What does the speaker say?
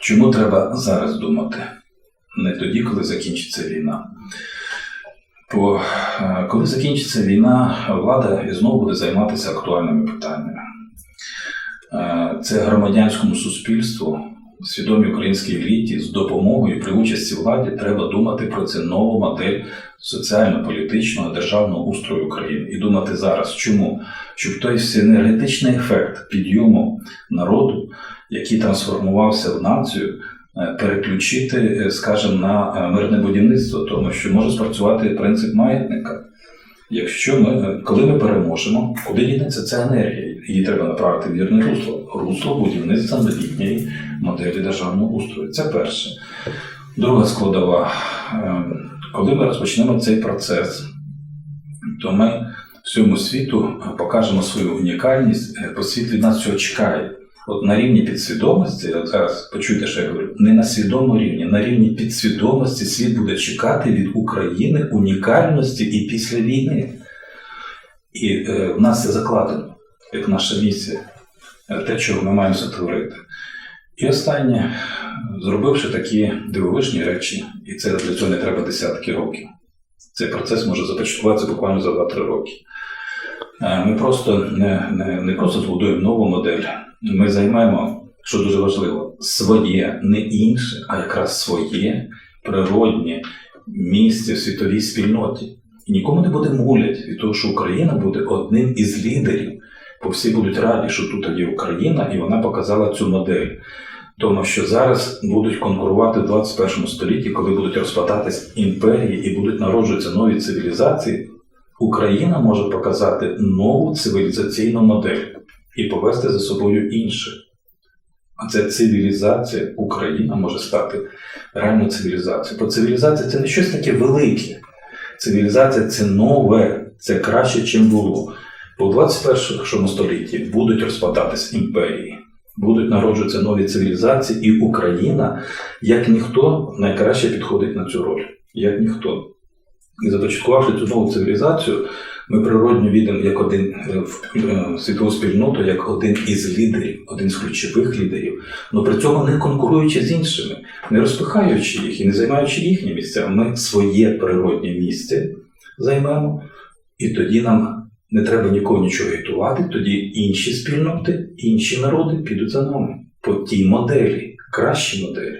Чому треба зараз думати? Не тоді, коли закінчиться війна. Бо е, коли закінчиться війна, влада і знову буде займатися актуальними питаннями. Е, Це громадянському суспільству, свідомій українській еліті з допомогою при участі владі треба думати про це нову модель соціально-політичного державного устрою України і думати зараз, чому? Щоб той синергетичний ефект підйому народу, який трансформувався в націю, е, переключити, е, скажімо, на е, мирне будівництво, тому що може спрацювати принцип маятника. Якщо ми, е, коли ми переможемо, куди дінеться ця енергія? Її треба направити в вірне русло. Русло будівництва новітньої моделі державного устрою. Це перше. Друга складова. Е, Коли ми розпочнемо цей процес, то ми всьому світу покажемо свою унікальність, е, бо світ від нас цього чекає. От на рівні підсвідомості, зараз почуйте, що я говорю, не на свідомому рівні, на рівні підсвідомості світ буде чекати від України унікальності і після війни. І е, в нас це закладено, як наша місія, е, те, чого ми маємо сотворити. І останнє, зробивши такі дивовижні речі, і це для цього не треба десятки років. Цей процес може започаткуватися буквально за 2-3 роки. Е, Ми просто не, не, не просто збудуємо нову модель, ми займемо, що дуже важливо, своє, не інше, а якраз своє природнє місце в світовій спільноті. І нікому не буде мулять від того, що Україна буде одним із лідерів, бо всі будуть раді, що тут є Україна, і вона показала цю модель. Тому що зараз будуть конкурувати в 21 столітті, коли будуть розпадатись імперії і будуть народжуватися нові цивілізації, Україна може показати нову цивілізаційну модель і повести за собою інше. А це цивілізація, Україна може стати реальною цивілізацією. Бо цивілізація це не щось таке велике. Цивілізація це нове, це краще, чим було. Бо в 21 столітті будуть розпадатись імперії, будуть народжуватися нові цивілізації, і Україна, як ніхто, найкраще підходить на цю роль. Як ніхто. І започаткувавши цю нову цивілізацію, ми природньо відемо як один е, в е, світову спільноту, як один із лідерів, один з ключових лідерів, але при цьому не конкуруючи з іншими, не розпихаючи їх і не займаючи їхні місця. Ми своє природнє місце займемо, і тоді нам не треба нікого нічого агітувати, тоді інші спільноти, інші народи підуть за нами по тій моделі, кращій моделі.